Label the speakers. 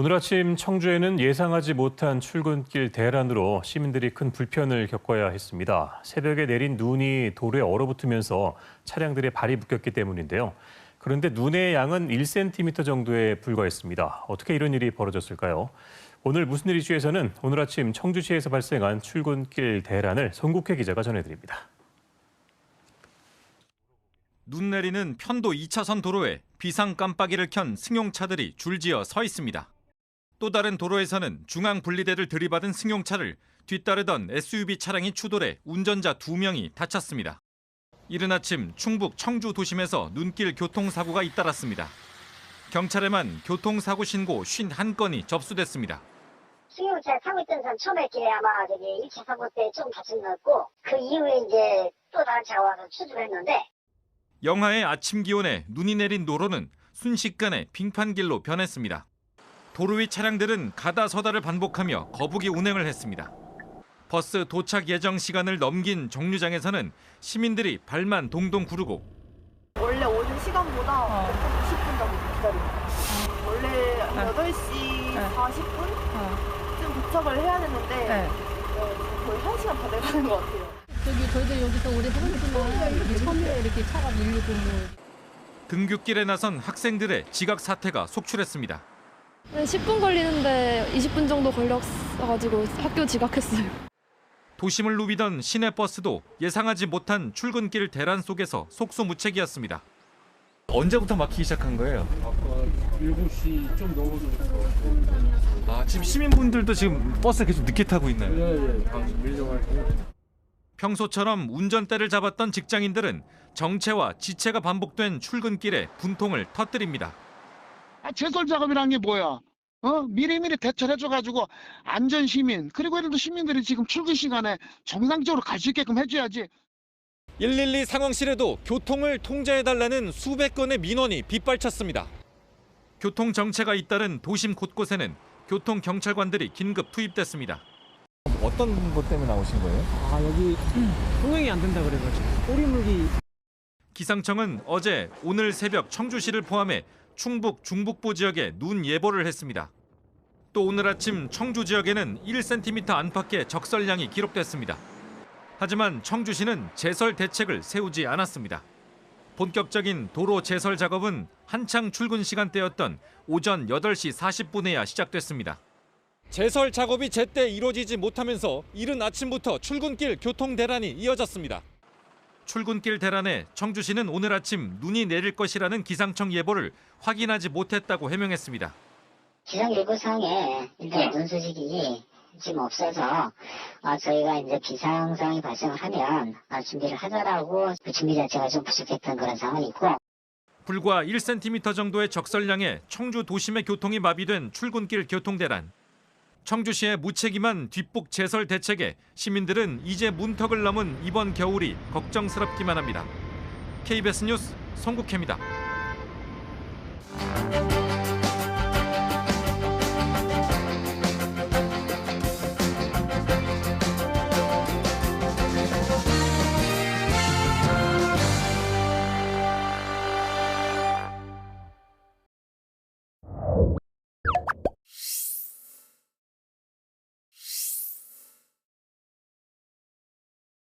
Speaker 1: 오늘 아침 청주에는 예상하지 못한 출근길 대란으로 시민들이 큰 불편을 겪어야 했습니다. 새벽에 내린 눈이 도로에 얼어붙으면서 차량들의 발이 묶였기 때문인데요. 그런데 눈의 양은 1cm 정도에 불과했습니다. 어떻게 이런 일이 벌어졌을까요? 오늘 무슨 일 이슈에서는 오늘 아침 청주시에서 발생한 출근길 대란을 송국회 기자가 전해드립니다.
Speaker 2: 눈 내리는 편도 2차선 도로에 비상 깜빡이를 켠 승용차들이 줄지어 서 있습니다. 또 다른 도로에서는 중앙 분리대를 들이받은 승용차를 뒤따르던 SUV 차량이 추돌해 운전자 2명이 다쳤습니다. 이른 아침 충북 청주 도심에서 눈길 교통사고가 잇따랐습니다. 경찰에만 교통사고 신고 51건이 접수됐습니다.
Speaker 3: 승용차 타고 있던 사람 처음에 이렇게 아마 저기 1차 사고 때 좀 다친 것 같고 그 이후에 이제 또 다른 차가 와서 추주를 했는데
Speaker 2: 영하의 아침 기온에 눈이 내린 도로는 순식간에 빙판길로 변했습니다. 도로 위 차량들은 가다 서다를 반복하며 거북이 운행을 했습니다. 버스 도착 예정 시간을 넘긴 정류장에서는 시민들이 발만 동동 구르고
Speaker 4: 원래 오는 시간보다 20분 정도 기다립니다. 원래 8시 40분쯤 도착을 해야 되는데 네, 거의 1시간 다 돼가는 것 같아요.
Speaker 5: 저기 저희도 여기서 오래 살았지만 처음에 이렇게 차가 밀리고 뭐
Speaker 2: 등굣길에 나선 학생들의 지각 사태가 속출했습니다.
Speaker 6: 10분 걸리는데 20분 정도 걸렸어가지고 학교 지각했어요.
Speaker 2: 도심을 누비던 시내버스도 예상하지 못한 출근길 대란 속에서 속수무책이었습니다.
Speaker 7: 언제부터 막히기 시작한 거예요?
Speaker 8: 아까 7시 좀 넘어서
Speaker 7: 아 지금 시민분들도 지금 버스 계속 늦게 타고 있나요?
Speaker 8: 예예 밀려가지고
Speaker 2: 평소처럼 운전대를 잡았던 직장인들은 정체와 지체가 반복된 출근길에 분통을 터뜨립니다.
Speaker 9: 아, 제설 작업이란 게 뭐야? 어? 미리미리 대처를 해줘가지고 안전 시민 그리고 예를 들어 시민들이 지금 출근 시간에 정상적으로 갈 수 있게끔 해줘야지.
Speaker 2: 112 상황실에도 교통을 통제해달라는 수백 건의 민원이 빗발쳤습니다. 교통 정체가 잇따른 도심 곳곳에는 교통 경찰관들이 긴급 투입됐습니다.
Speaker 7: 어떤 것 때문에 나오신 거예요?
Speaker 10: 아 여기 통행이 안 된다 그래가지고 꼬리물기
Speaker 2: 기상청은 어제 오늘 새벽 청주시를 포함해 충북 중북부 지역에 눈 예보를 했습니다. 또 오늘 아침 청주 지역에는 1cm 안팎의 적설량이 기록됐습니다. 하지만 청주시는 제설 대책을 세우지 않았습니다. 본격적인 도로 제설 작업은 한창 출근 시간대였던 오전 8시 40분에야 시작됐습니다. 제설 작업이 제때 이루어지지 못하면서 이른 아침부터 출근길 교통 대란이 이어졌습니다. 출근길 대란에 청주시는 오늘 아침 눈이 내릴 것이라는 기상청 예보를 확인하지 못했다고 해명했습니다.
Speaker 3: 기상 예보상에 이제 눈 소식이 지금 없어서 어, 저희가 이제 비상상이 발생하면 어, 준비를 하더라고 그 준비 자체가 좀 부족했던 그런 상황이 있고
Speaker 2: 불과 1cm 정도의 적설량에 청주 도심의 교통이 마비된 출근길 교통대란. 청주시의 무책임한 뒷북 제설 대책에 시민들은 이제 문턱을 넘은 이번 겨울이 걱정스럽기만 합니다. KBS 뉴스 송국혜입니다.